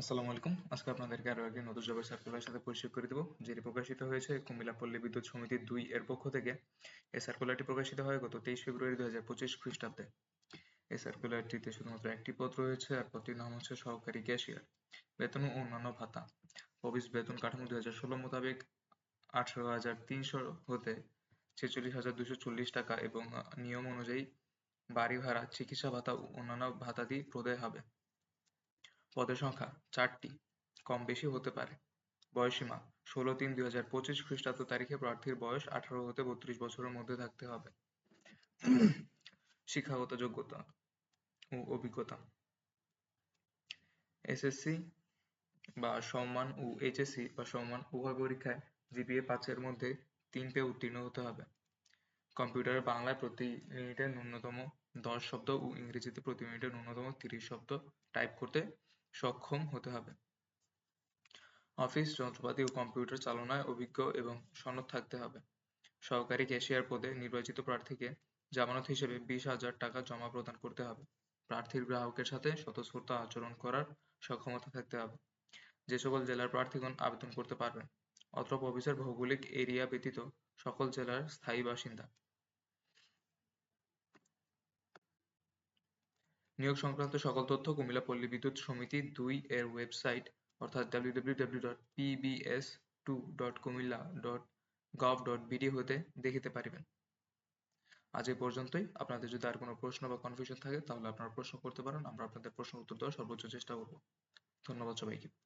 আসসালামু আলাইকুম। আজকে আপনাদেরকে আরও একটি নতুন জবের সার্কুলারের সাথে পরিচয় করে দেবো, যেটি প্রকাশিত হয়েছে কুমিল্লা পল্লী বিদ্যুৎ সমিতি দুই এর পক্ষ থেকে। এই সার্কুলারটি প্রকাশিত হয় গত তেইশ ফেব্রুয়ারি দুই হাজার পঁচিশ খ্রিস্টাব্দে। এই সার্কুলারটিতে শুধুমাত্র একটি পদ রয়েছে আর পদটির নাম হচ্ছে সহকারী ক্যাশিয়ার বেতন ও অন্যান্য ভাতা। অফিস বেতন কাঠামো দুই হাজার ষোলো মোতাবেক আঠারো হাজার তিনশো হতে ছেচল্লিশ হাজার দুশো চল্লিশ টাকা এবং নিয়ম অনুযায়ী বাড়ি ভাড়া, চিকিৎসা ভাতা ও অন্যান্য ভাতাদি প্রদায় হবে। পদের সংখ্যা চারটি কম বেশি হতে পারে। বয়সীমা ষোলো তিন দুই হাজার পঁচিশ খ্রিস্টাব্দ তারিখে প্রার্থীর বয়স আঠারো হতে বত্রিশ বছরের মধ্যে থাকতে হবে। শিক্ষাগত যোগ্যতা ও অভিজ্ঞতা। এসএসসি বা সম্মান ও এইচএসসি বা সম্মান উভয় পরীক্ষায় জিপিএ পাঁচের মধ্যে তিনটে উত্তীর্ণ হতে হবে। কম্পিউটারে বাংলায় প্রতি মিনিটে ন্যূনতম দশ শব্দ ও ইংরেজিতে প্রতি মিনিটে ন্যূনতম তিরিশ শব্দ টাইপ করতে সক্ষম হতে হবে। অফিস, যন্ত্রপাতি ও কম্পিউটার চালনায় অভিজ্ঞ এবং সনদ থাকতে হবে। সহকারী ক্যাশিয়ার পদে নির্বাচিত প্রার্থীকে জামানত হিসেবে বিশ হাজার টাকা জমা প্রদান করতে হবে। প্রার্থীর গ্রাহকের সাথে স্বতঃস্ফূর্ত আচরণ করার সক্ষমতা থাকতে হবে। যে সকল জেলার প্রার্থীগণ আবেদন করতে পারবেন। অত্র অফিসের ভৌগোলিক এরিয়া ব্যতীত সকল জেলার স্থায়ী বাসিন্দা। নিয়োগ সংক্রান্ত সকল তথ্য কুমিল্লা পল্লী বিদ্যুৎ সমিতি দুই এর ওয়েবসাইট, অর্থাৎ www.pbs2.kumilla.gov.bd হতে দেখিতে পারিবেন। আজ এই পর্যন্তই। আপনাদের যদি আর কোনো প্রশ্ন বা কনফিউশন থাকে, তাহলে আপনারা প্রশ্ন করতে পারেন। আমরা আপনাদের প্রশ্ন উত্তর দেওয়ার সর্বোচ্চ চেষ্টা করব। ধন্যবাদ সবাইকে।